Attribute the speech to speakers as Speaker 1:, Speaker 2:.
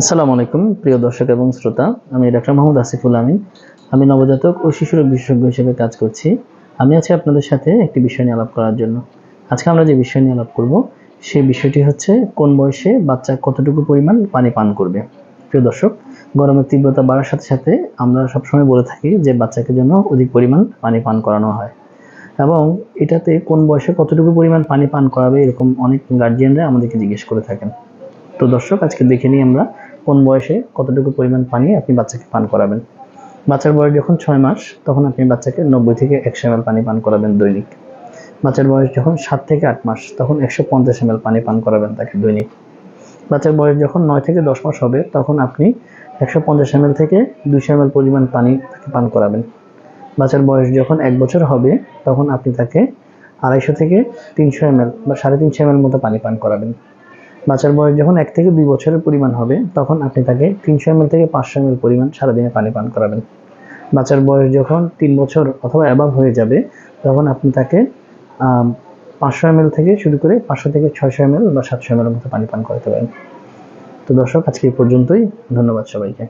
Speaker 1: আসসালামু আলাইকুম, প্রিয় দর্শক এবং শ্রোতা। আমি ডাক্তার মাহমুদ আসিফুল আমিন। আমি নবজাতক ও শিশুর বিশেষজ্ঞ হিসেবে কাজ করছি। আমি আছি আপনাদের সাথে একটি বিষয় নিয়ে আলাপ করার জন্য। আজকে আমরা যে বিষয় নিয়ে আলাপ করব, সেই বিষয়টি হচ্ছে কোন বয়সে বাচ্চা কতটুকু পরিমাণ পানি পান করবে। প্রিয় দর্শক, গরমের তীব্রতা বাড়ার সাথে সাথে আমরা সবসময় বলে থাকি যে বাচ্চাকে জন্য অধিক পরিমাণ পানি পান করানো হয়। এবং এটাতে কোন বয়সে কতটুকু পরিমাণ পানি পান করাবে এরকম অনেক গার্জিয়ানরা আমাদেরকে জিজ্ঞেস করে থাকেন। তো দর্শক, আজকে দেখে নিই আমরা কোন বয়সে কতটুকু পরিমাণ পানি আপনি বাচ্চাকে পান করাবেন। বাচ্চার বয়স যখন ছয় মাস, তখন আপনি বাচ্চাকে নব্বই থেকে একশো এমএল পানি পান করাবেন দৈনিক। বাচ্চার বয়স যখন সাত থেকে আট মাস, তখন একশো পঞ্চাশ এমএল পানি পান করাবেন তাকে দৈনিক। বাচ্চার বয়স যখন নয় থেকে দশ মাস হবে, তখন আপনি একশো পঞ্চাশ এমএল থেকে দুশো এমএল পরিমাণ পানি তাকে পান করাবেন। বাচ্চার বয়স যখন এক বছর হবে, তখন আপনি তাকে আড়াইশো থেকে তিনশো এমএল বা সাড়ে তিনশো এমএল মতো পানি পান করাবেন। বাচ্চার বয়স যখন এক থেকে দুই বছরের পরিমাণ হবে, তখন আপনি তাকে তিনশো এম থেকে পাঁচশো এম পরিমাণ সারাদিনে পানি পান করাবেন। বাচ্চার বয়স যখন তিন বছর অথবা অ্যাবাভ হয়ে যাবে, তখন আপনি তাকে পাঁচশো এম থেকে শুরু করে পাঁচশো থেকে ছয়শো এম বা সাতশো এম মতো পানি পান করাতে পারেন। তো দর্শক, আজকে এই পর্যন্তই। ধন্যবাদ সবাইকে।